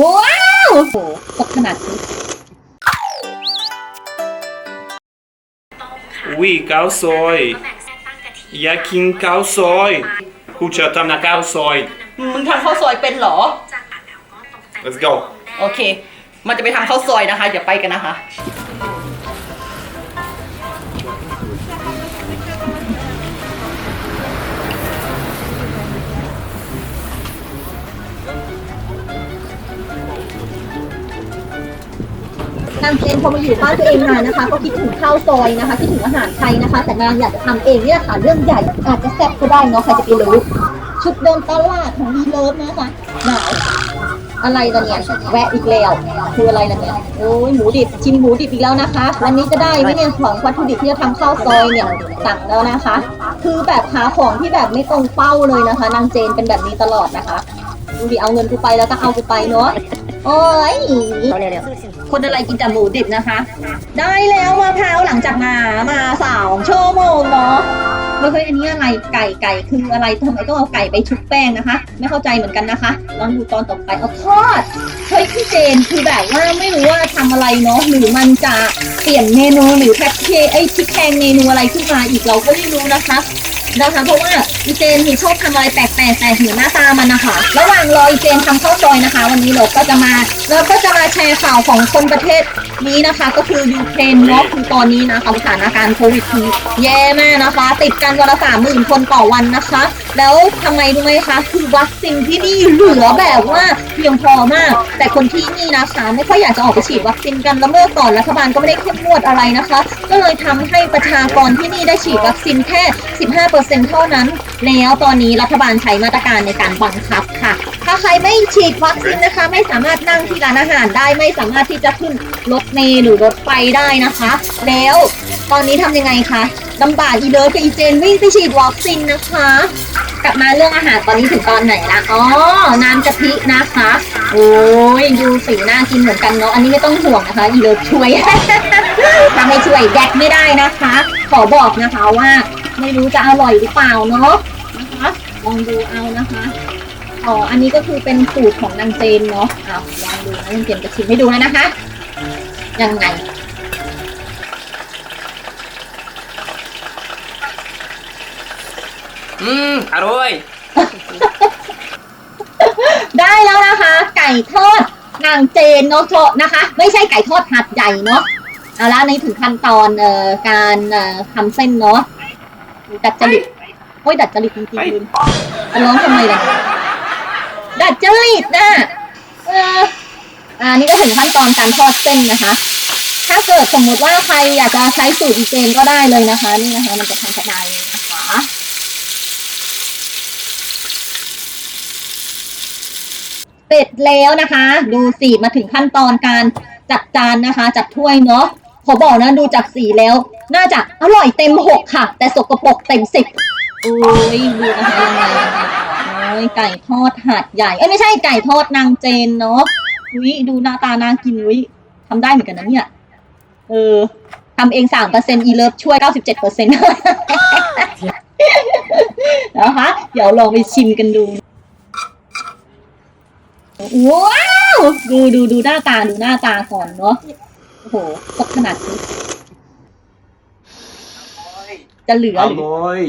ว้าวโอ้โหตกขนาดนี้ Oui, cow soy. อยากกินข้าวซอยกูจะทำนะข้าวซอย มึงทำข้าวซอยเป็นเหรอ let's go โอเค มันจะไปทำข้าวซอยนะคะอย่าไปกันนะคะางเจนพอมาอยู่บ้านตัวเองนานนะคะ ก็คิดถึงข้าวซอยนะคะคิดถึงอาหารไทยนะคะ แต่นางอยากจะทำเองเนี่ยค่ะเรื่องใหญ่อาจจะแซ่บก็ได้เนาะใครจะไปรู้ชุดเดินตลาดของดีเลิฟนะคะหนาวอะไรล่ะเนี่ยแวะอีกแล้วคืออะไรล่ะเนี่ยโอ้ยหมูดิบชิมหมูดิบอีกแล้วนะคะ วันนี้จะได้ไหมเนี่ยของวัตถุดิบที่จะทำข้าวซอยเนี่ยสั่งแล้วนะคะ คือแบบหาของที่แบบไม่ตรงเป้าเลยนะคะ นางเจนเป็นแบบนี้ตลอดนะคะดูดิเอาเงินกูไปแล้วก็เอากูไปเนาะโอ้ย คนอะไรกินแต่หมูดิบนะคะ ได้แล้วมะพร้าวหลังจากมามาสาวชั่วโมงเนาะแล้วเฮ้ยอันนี้อะไรไก่ไก่คืออะไรทำไมต้องเอาไก่ไปชุบแป้งนะคะ ไม่เข้าใจเหมือนกันนะคะลองดูตอนต่อไปเอาทอดเฮ้ยพี่เจนคือแบบว่าไม่รู้ว่าทำอะไรเนาะหรือมันจะเปลี่ยนเมนูหรือแพ็คเกจไอ้พริกแพงเมนูอะไรขึ้นมาอีกเราก็ไม่รู้นะคะนะคะเพราะว่าอีเจนนี่ชอบทำอะไรแปล กแต่เห็นหน้าตามันนะคะ ระหว่างรออีเจนทำข้าวซอยนะคะ วันนี้เราก็จะมาเราก็จะมาแชร์ข่าวของคนประเทศนี้นะคะ ก็คือยูเครนเนาะคือตอนนี้นะคะสถานการณ์โควิดคือแย่มากนะคะ ติดกันวันละสามหมื่นคนต่อวันนะคะ แล้วทำไมรู้ไหมคะคือวัคซีนที่นี่เหลือแบบว่าเพียงพอมาก แต่คนที่นี่นะคะไม่ค่อยอยากจะออกไปฉีดวัคซีนกันแล้วเมื่อก่อนรัฐบาลก็ไม่ได้เข้มงวดอะไรนะคะ ก็เลยทำให้ประชากรที่นี่ได้ฉีดวัคซีนแค่ 15%เท่านั้น แล้วตอนนี้รัฐบาลช้มาตรการในการบังคับค่ะ ถ้าใครไม่ฉีดวัคซีนนะคะ ไม่สามารถนั่งที่ร้านอาหารได้ไม่สามารถที่จะขึ้นรถเมล์หรือรถไฟได้นะคะ แล้วตอนนี้ทำยังไงคะลำบากอีเลิฟกับอีเจนวิ่งไปฉีดวัคซีนนะคะ กลับมาเรื่องอาหารตอนนี้ถึงตอนไหนละอ๋อน้ำกะทินะคะ โอ้ยดูสีน่ากินเหมือนกันเนาะอันนี้ไม่ต้องห่วงนะคะอีเลิฟช่วยถ้าไม่ช่วยแดกไม่ได้นะคะ ขอบอกนะคะว่าไม่รู้จะอร่อยหรือเปล่าเนาะ ลองดูเอานะคะอ๋ออันนี้ก็คือเป็นสูตรของนางเจนเนาะอ้าวลองดูนะนางเจนจะชิมให้ดูแล้วนะคะยังไงอืมอร่อย ได้แล้วนะคะ ไก่ทอดนางเจนเนาะโทษนะคะ ไม่ใช่ไก่ทอดหัดใหญ่เนาะเอาละในถึงขั้นตอนเอ่อการเอ่อทำเส้นเนาะดัดจริต โอ้ยดัดจริตจริงๆลืมจะร้องทำไมล่ะดัดจริตนะเอออ่านี่ก็ถึงขั้นตอนการทอดเส้นนะคะ ถ้าเกิดสมมติว่าใครอยากจะใช้สูตรอีเจนก็ได้เลยนะคะ นี่นะคะ มันจะทำสบายเลยนะคะเสร็จแล้วนะคะ ดูสีมาถึงขั้นตอนการจัดจานนะคะ จัดถ้วยเนาะขอบอกนะดูจากสีแล้ว น่าจะอร่อยเต็มหกค่ะ แต่สกปรกเต็มสิบโอ้ยดูนะคะยังไงยังไงโอ้ยไก่ทอดหาดใหญ่เอ้ยไม่ใช่ไก่ทอดนางเจนเนาะอุ้ดูหน้าตาน่ากินอุ้ยทำได้เหมือนกันนะเนี่ย เออทำเองสามเปอร์เซ็นต์อีเลิฟช่วยเก้าสิบเจ็ดเปอร์เซ็นต์นะคะเดี๋ยวลองไปชิมกันดู ว้าว ดูดูดูหน้าตาดูหน้าตาก่อนเนาะโอ้โหสดขนาดนี้จะเหลืออหรือ ร่อย